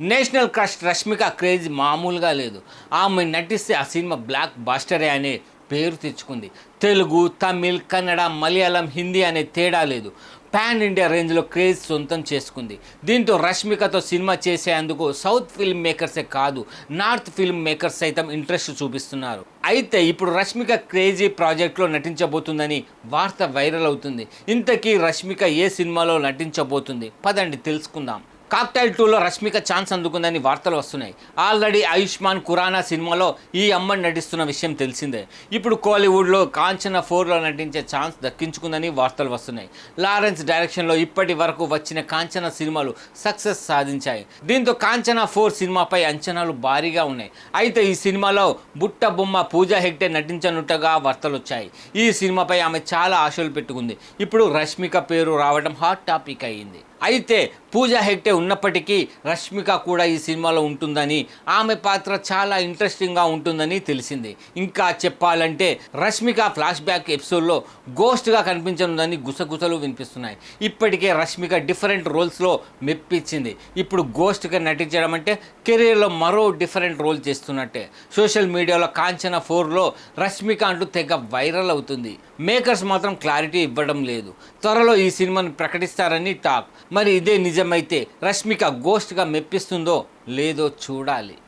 National crush Rashmika craze మామూలుగా లేదు. ఆమె నటిస్తే ఆ సినిమా బ్లాక్ బాస్టరే అనే పేరు తెచ్చుకుంది. తెలుగు తమిళ్ కన్నడ మలయాళం హిందీ అనే తేడా లేదు. పాన్ ఇండియా రేంజ్లో క్రేజ్ సొంతం చేసుకుంది. దీంతో రష్మికతో సినిమా చేసేందుకు సౌత్ ఫిల్మ్ మేకర్సే కాదు నార్త్ ఫిల్మ్ మేకర్స్ సైతం ఇంట్రెస్ట్ చూపిస్తున్నారు. అయితే ఇప్పుడు రష్మిక క్రేజీ ప్రాజెక్ట్లో నటించబోతుందని వార్త వైరల్ అవుతుంది. ఇంతకీ రష్మిక ఏ సినిమాలో నటించబోతుంది? పదండి తెలుసుకుందాం. కాక్టైల్ టూలో రష్మిక ఛాన్స్ అందుకుందని వార్తలు వస్తున్నాయి. ఆల్రెడీ ఆయుష్మాన్ ఖురానా సినిమాలో ఈ అమ్మని నటిస్తున్న విషయం తెలిసిందే. ఇప్పుడు కోలీవుడ్లో కాంచన ఫోర్లో నటించే ఛాన్స్ దక్కించుకుందని వార్తలు వస్తున్నాయి. లారెన్స్ డైరెక్షన్లో ఇప్పటి వరకు వచ్చిన కాంచన సినిమాలు సక్సెస్ సాధించాయి. దీంతో కాంచన ఫోర్ సినిమాపై అంచనాలు భారీగా ఉన్నాయి. అయితే ఈ సినిమాలో బుట్ట బొమ్మ పూజా హెగ్డే నటించనుట్టగా వార్తలు వచ్చాయి. ఈ సినిమాపై ఆమె చాలా ఆశలు పెట్టుకుంది. ఇప్పుడు రష్మిక పేరు రావడం హాట్ టాపిక్ అయ్యింది. అయితే పూజా హెగ్డే ఉన్నప్పటికీ రష్మిక కూడా ఈ సినిమాలో ఉంటుందని ఆమె పాత్ర చాలా ఇంట్రెస్టింగ్గా ఉంటుందని తెలిసింది. ఇంకా చెప్పాలంటే రష్మిక ఫ్లాష్ బ్యాక్ ఎపిసోడ్లో గోస్ట్గా కనిపించనుందని గుసగుసలు వినిపిస్తున్నాయి. ఇప్పటికే రష్మిక డిఫరెంట్ రోల్స్లో మెప్పించింది. ఇప్పుడు గోస్ట్గా నటించడం అంటే కెరీర్లో మరో డిఫరెంట్ రోల్ చేస్తున్నట్టే. సోషల్ మీడియాలో కాంచన ఫోర్లో రష్మిక అంటూ తెగ వైరల్ అవుతుంది. మేకర్స్ మాత్రం క్లారిటీ ఇవ్వడం లేదు. త్వరలో ఈ సినిమాను ప్రకటిస్తారని టాక్. మరి ఇదే నిజమైతే రష్మిక గోస్ట్గా మెప్పిస్తుందో లేదో చూడాలి.